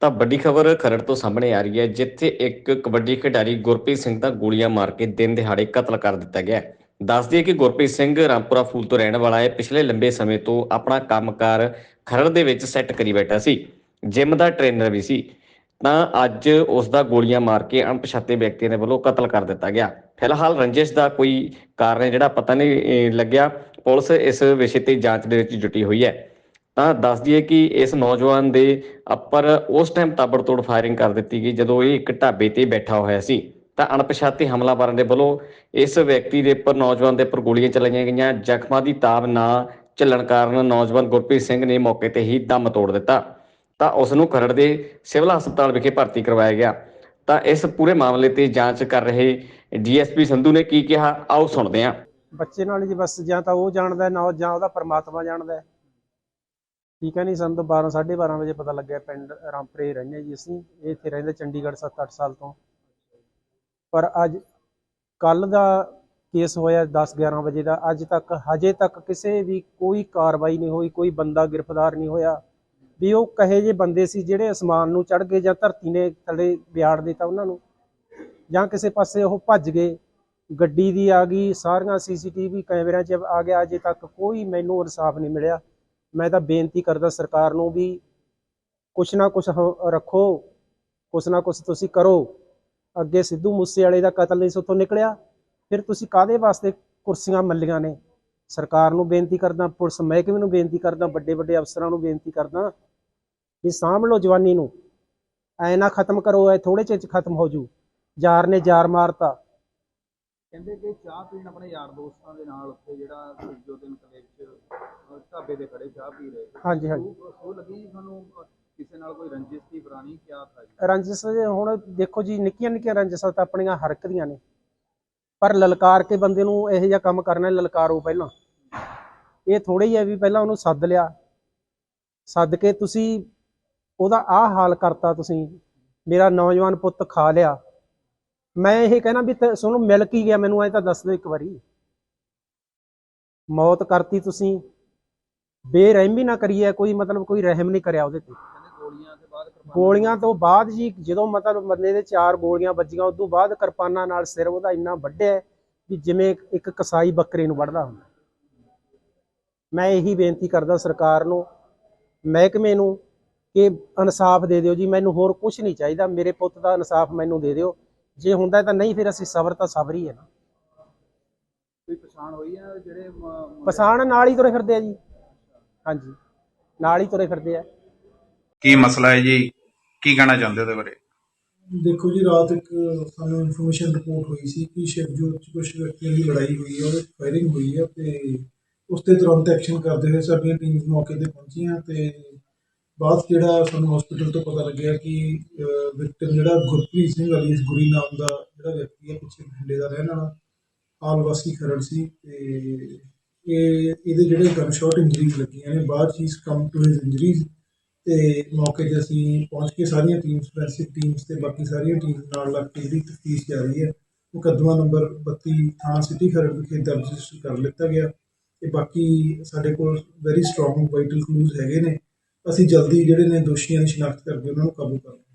ਤਾਂ ਵੱਡੀ ਖਬਰ ਖਰੜ ਤੋਂ ਸਾਹਮਣੇ ਆ ਰਹੀ ਹੈ, ਜਿੱਥੇ ਇੱਕ ਕਬੱਡੀ ਖਿਡਾਰੀ ਗੁਰਪ੍ਰੀਤ ਸਿੰਘ ਦਾ ਗੋਲੀਆਂ ਮਾਰ ਕੇ ਦਿਨ ਦਿਹਾੜੇ ਕਤਲ ਕਰ ਦਿੱਤਾ ਗਿਆ ਹੈ। ਦੱਸ ਦਈਏ ਕਿ ਗੁਰਪ੍ਰੀਤ ਸਿੰਘ ਰਾਮਪੁਰਾ ਫੂਲ ਤੋਂ ਰਹਿਣ ਵਾਲਾ ਹੈ। ਪਿਛਲੇ ਲੰਬੇ ਸਮੇਂ ਤੋਂ ਆਪਣਾ ਕੰਮਕਾਰ ਖਰੜ ਦੇ ਵਿੱਚ ਸੈੱਟ ਕਰੀ ਬੈਠਾ ਸੀ। ਜਿਮ ਦਾ ਟ੍ਰੇਨਰ ਵੀ ਸੀ। ਤਾਂ ਅੱਜ ਉਸ ਦਾ ਗੋਲੀਆਂ ਮਾਰ ਕੇ ਅਣਪਛਾਤੇ ਵਿਅਕਤੀਆਂ ਦੇ ਵੱਲੋਂ ਕਤਲ ਕਰ ਦਿੱਤਾ ਗਿਆ। ਫਿਲਹਾਲ ਰੰਜਿਸ਼ ਦਾ ਕੋਈ ਕਾਰਨ ਹੈ ਜਿਹੜਾ ਪਤਾ ਨਹੀਂ ਲੱਗਿਆ। ਪੁਲਿਸ ਇਸ ਵਿਸ਼ੇ ਤੇ ਜਾਂਚ ਦੇ ਵਿੱਚ ਜੁਟੀ ਹੋਈ ਹੈ। ਤਾਂ ਦੱਸ ਦਈਏ ਕਿ ਇਸ ਨੌਜਵਾਨ ਦੇ ਉੱਪਰ ਉਸ ਟਾਈਮ ਤਾਬੜਤੋੜ ਫਾਇਰਿੰਗ ਕਰ ਦਿੱਤੀ ਗਈ ਜਦੋਂ ਇਹ ਇੱਕ ਢਾਬੇ ਤੇ ਬੈਠਾ ਹੋਇਆ ਸੀ। ਤਾਂ ਅਣਪਛਾਤੇ ਹਮਲਾਵਰਾਂ ਦੇ ਵੱਲੋਂ ਇਸ ਵਿਅਕਤੀ ਦੇ ਉੱਪਰ ਨੌਜਵਾਨ ਦੇ ਉੱਪਰ ਗੋਲੀਆਂ ਚਲਾਈਆਂ ਗਈਆਂ। ਜ਼ਖਮਾਂ ਦੀ ਤਾਬ ਨਾ ਝੱਲਣ ਕਾਰਨ ਨੌਜਵਾਨ ਗੁਰਪ੍ਰੀਤ ਸਿੰਘ ਨੇ ਮੌਕੇ ਤੇ ਹੀ ਦਮ ਤੋੜ ਦਿੱਤਾ। ਤਾਂ ਉਸ ਨੂੰ ਖਰੜ ਦੇ ਸਿਵਲ ਹਸਪਤਾਲ ਵਿਖੇ ਭਰਤੀ ਕਰਵਾਇਆ ਗਿਆ। ਤਾਂ ਇਸ ਪੂਰੇ ਮਾਮਲੇ ਤੇ ਜਾਂਚ ਕਰ ਰਹੇ ਡੀਐਸਪੀ ਸੰਧੂ ਨੇ ਕੀ ਕਿਹਾ? ਆਓ ਸੁਣਦੇ ਹਾਂ। ਬੱਚੇ ਨਾਲ ਜੀ ਬਸ ਜਾਂ ਤਾਂ ਉਹ ਜਾਣਦਾ ਹੈ, ਨਾ ਜਾਂ ਉਹਦਾ ਪਰਮਾਤਮਾ ਜਾਣਦਾ ਠੀਕ ਹੈ ਨਹੀਂ? ਸਾਨੂੰ ਤਾਂ 12 12:30 ਵਜੇ ਪਤਾ ਲੱਗਿਆ ਪਿੰਡ ਰਾਮਪਰੇ ਰਹਿੰਦੇ ਜੀ ਅਸੀਂ। ਇਹ ਇੱਥੇ ਰਹਿੰਦੇ ਚੰਡੀਗੜ੍ਹ 7-8 ਸਾਲ ਤੋਂ। ਪਰ ਅੱਜ ਕੱਲ ਦਾ ਕੇਸ ਹੋਇਆ 10-11 ਵਜੇ ਦਾ। ਅੱਜ ਤੱਕ, ਹਜੇ ਤੱਕ ਕਿਸੇ ਵੀ ਕੋਈ ਕਾਰਵਾਈ ਨਹੀਂ ਹੋਈ, ਕੋਈ ਬੰਦਾ ਗ੍ਰਿਫਤਾਰ ਨਹੀਂ ਹੋਇਆ। ਵੀ ਉਹ ਕਹੇ ਜੇ ਬੰਦੇ ਸੀ ਜਿਹੜੇ ਅਸਮਾਨ ਨੂੰ ਚੜ ਗਏ ਜਾਂ ਧਰਤੀ ਨੇ ਥੱਲੇ ਵਿਆੜ ਦਿੱਤਾ ਉਹਨਾਂ ਨੂੰ। ਜਾਂ ਕਿਸੇ ਪਾਸੇ ਉਹ ਭੱਜ ਗਏ। ਗੱਡੀ ਦੀ ਆ ਗਈ, ਸਾਰੀਆਂ ਸੀਸੀਟੀਵੀ ਕੈਮਰਿਆਂ 'ਚ ਆ ਗਿਆ। ਅਜੇ ਤੱਕ ਕੋਈ ਮੈਨੂੰ ਇਨਸਾਫ ਨਹੀਂ ਮਿਲਿਆ। ਮੈਂ ਤਾਂ ਬੇਨਤੀ ਕਰਦਾ ਸਰਕਾਰ ਨੂੰ ਵੀ ਕੁਛ ਨਾ ਕੁਛ ਰੱਖੋ, ਕੁਛ ਨਾ ਕੁਛ ਤੁਸੀਂ ਕਰੋ। ਅੱਗੇ ਸਿੱਧੂ ਮੂਸੇ ਵਾਲੇ ਦਾ ਕਤਲ ਨਹੀਂ ਸੁੱਤੋਂ ਨਿਕਲਿਆ, ਫਿਰ ਤੁਸੀਂ ਕਾਦੇ ਵਾਸਤੇ ਕੁਰਸੀਆਂ ਮੱਲੀਆਂ ਨੇ? ਸਰਕਾਰ ਨੂੰ ਬੇਨਤੀ ਕਰਦਾ, ਪੁਲਿਸ ਮਹਿਕਮੇ ਨੂੰ ਬੇਨਤੀ ਕਰਦਾ ਵੱਡੇ ਵੱਡੇ ਅਫਸਰਾਂ ਨੂੰ ਬੇਨਤੀ ਕਰਦਾ ਵੀ ਸਾਂਭ ਲਓ ਜਵਾਨੀ ਨੂੰ। ਐ ਨਾ ਖਤਮ ਕਰੋ, ਐ ਥੋੜੇ ਚਿਰ ਚ ਖਤਮ ਹੋ ਜੂ। ਯਾਰ ਨੇ ਯਾਰ ਮਾਰਤਾ। ਕਹਿੰਦੇ ਕਿ ਚਾਹ ਪੀਣ ਆਪਣੇ ਯਾਰ ਦੋਸਤਾਂ ਦੇ ਨਾਲ ਉੱਥੇ ਜਿਹੜਾ ਜੋ ਦਿਨ ਤੇ ਖੜੇ ਚਾਹ ਪੀ ਰਹੇ। ਹਾਂਜੀ ਹਾਂਜੀ। ਉਹ ਲੱਗੀ ਜੀ ਤੁਹਾਨੂੰ ਕਿਸੇ ਨਾਲ ਕੋਈ ਰੰਜਿਸ਼ ਦੀ ਪੁਰਾਣੀ ਕਿਆ ਥਾ ਜੀ? ਰੰਜਿਸ਼ ਹੁਣ ਦੇਖੋ ਜੀ ਨਿੱਕੀਆਂ ਨਿੱਕੀਆਂ ਰੰਜਿਸ਼ਾਂ ਤਾਂ ਆਪਣੀਆਂ ਹਰ ਇੱਕ ਦੀਆਂ ਨੇ। ਪਰ ਲਲਕਾਰ ਕੇ ਬੰਦੇ ਨੂੰ ਇਹੋ ਜਿਹਾ ਕੰਮ ਕਰਨਾ ਲਲਕਾਰੋ ਪਹਿਲਾਂ। ਇਹ ਥੋੜੇ ਹੀ ਹੈ ਵੀ ਪਹਿਲਾਂ ਉਹਨੂੰ ਸੱਦ ਲਿਆ। ਸੱਦ ਕੇ ਤੁਸੀਂ ਉਹਦਾ ਆਹ ਹਾਲ ਕਰਤਾ ਤੁਸੀਂ। ਮੇਰਾ ਨੌਜਵਾਨ ਪੁੱਤ ਖਾ ਲਿਆ। ਮੈਂ ਇਹ ਕਹਿਣਾ ਵੀ ਤੁਹਾਨੂੰ ਮਿਲ ਕੀ ਗਿਆ ਮੈਨੂੰ ਐ ਤਾਂ ਦੱਸ ਦਿਓ ਇੱਕ ਵਾਰੀ। ਮੌਤ ਕਰਤੀ ਤੁਸੀਂ। ਬੇਰਹਿਮੀ ਨਾ ਕਰੀਏ ਕੋਈ ਮਤਲਬ ਕੋਈ ਰਹਿਮ ਨਹੀਂ ਕਰਿਆ ਉਹਦੇ ਤੇ। ਗੋਲੀਆਂ ਤੋਂ ਬਾਅਦ ਜੀ ਜਦੋਂ ਮਤਲਬ ਬੰਦੇ ਦੇ ਚਾਰ ਗੋਲੀਆਂ ਵੱਜੀਆਂ ਉਸ ਤੋਂ ਬਾਅਦ ਕਿਰਪਾਨਾਂ ਨਾਲ ਸਿਰ ਉਹਦਾ ਇੰਨਾ ਵੱਢਿਆ ਵੀ ਜਿਵੇਂ ਇੱਕ ਕਸਾਈ ਬੱਕਰੇ ਨੂੰ ਵੱਢਦਾ ਹੁੰਦਾ। ਮੈਂ ਇਹੀ ਬੇਨਤੀ ਕਰਦਾ ਸਰਕਾਰ ਨੂੰ ਮਹਿਕਮੇ ਨੂੰ ਕਿ ਇਨਸਾਫ ਦੇ ਦਿਓ ਜੀ ਮੈਨੂੰ ਹੋਰ ਕੁਝ ਨਹੀਂ ਚਾਹੀਦਾ ਮੇਰੇ ਪੁੱਤ ਦਾ ਇਨਸਾਫ ਮੈਨੂੰ ਦੇ ਦਿਓ। ਜੇ ਹੁੰਦਾ ਤਾਂ ਨਹੀਂ ਫਿਰ ਅਸੀਂ ਸਬਰ ਤਾਂ ਸਬਰ ਹੀ ਹੈ ਨਾ। ਕੋਈ ਪਛਾਣ ਹੋਈ ਹੈ ਜਿਹੜੇ ਪਛਾਣ ਨਾਲ ਹੀ ਤੁਰੇ ਫਿਰਦੇ ਆ ਜੀ। ਹਾਂਜੀ। ਨਾਲ ਹੀ ਤੁਰੇ ਫਿਰਦੇ ਆ। ਕੀ ਮਸਲਾ ਹੈ ਜੀ? ਕੀ ਕਹਿਣਾ ਚਾਹੁੰਦੇ ਹੋ ਉਹਦੇ ਬਾਰੇ? ਦੇਖੋ ਜੀ ਰਾਤ ਇੱਕ ਸਾਨੂੰ ਇਨਫੋਰਮੇਸ਼ਨ ਰਿਪੋਰਟ ਹੋਈ ਸੀ ਕਿ ਸ਼ਿਵਜੋਤ ਚ ਕੁਝ ਵਿਅਕਤੀਆਂ ਦੀ ਲੜਾਈ ਹੋਈ ਹੈ ਉਹਦੇ ਫਾਇਰਿੰਗ ਹੋਈ ਹੈ ਤੇ ਉਸ ਤੇ ਤੁਰੰਤ ਐਕਸ਼ਨ ਕਰਦੇ ਹੋਏ ਸਾਡੀਆਂ ਟੀਮਸ ਮੌਕੇ ਤੇ ਪਹੁੰਚੀਆਂ ਤੇ ਬਾਅਦ ਜਿਹੜਾ ਸਾਨੂੰ ਹਸਪੀਟਲ ਤੋਂ ਪਤਾ ਲੱਗਿਆ ਕਿ ਵਿਕਟਮ ਜਿਹੜਾ ਗੁਰਪ੍ਰੀਤ ਸਿੰਘ ਅਲੀਸ ਗੁਰੀ ਨਾਮ ਦਾ ਜਿਹੜਾ ਵਿਅਕਤੀ ਹੈ ਪਿੱਛੇ ਬਠਿੰਡੇ ਦਾ ਰਹਿਣ ਵਾਲਾ ਆਲ ਵਾਸੀ ਖਰੜ ਸੀ ਤੇ ਕਿ ਇਹਦੇ ਜਿਹੜੇ ਗਨ ਸ਼ਾਟ ਇੰਜਰੀਜ਼ ਲੱਗੀਆਂ ਨੇ ਬਾਅਦ 'ਚ ਹੀ ਕਮ ਟੂ ਹਿਸ ਇੰਜਰੀਜ਼ ਤੇ ਮੌਕੇ 'ਤੇ ਅਸੀਂ ਪਹੁੰਚ ਕੇ ਸਾਰੀਆਂ ਟੀਮਸ ਫੋਰੈਂਸਿਕ ਟੀਮਸ ਤੇ ਬਾਕੀ ਸਾਰੀਆਂ ਟੀਮਸ ਨਾਲ ਲੱਗ ਕੇ ਜਿਹੜੀ ਤਫਤੀਸ਼ ਜਾਰੀ ਹੈ। ਮੁਕੱਦਮਾ ਨੰਬਰ 32 ਥਾਣਾ ਸਿਟੀ ਖਰੜ ਵਿਖੇ ਦਰਜ ਰਜਿਸਟਰ ਕਰ ਲਿੱਤਾ ਗਿਆ। ਤੇ ਬਾਕੀ ਸਾਡੇ ਕੋਲ ਵੈਰੀ ਸਟਰੋਂਗ ਵਾਈਟਲ ਕਲੂਜ਼ ਹੈਗੇ ਨੇ। ਅਸੀਂ ਜਲਦੀ ਜਿਹੜੇ ਨੇ ਦੋਸ਼ੀਆਂ ਦੀ ਸ਼ਨਾਖਤ ਕਰਕੇ ਉਹਨਾਂ ਨੂੰ ਕਾਬੂ ਕਰ ਲਵਾਂਗੇ।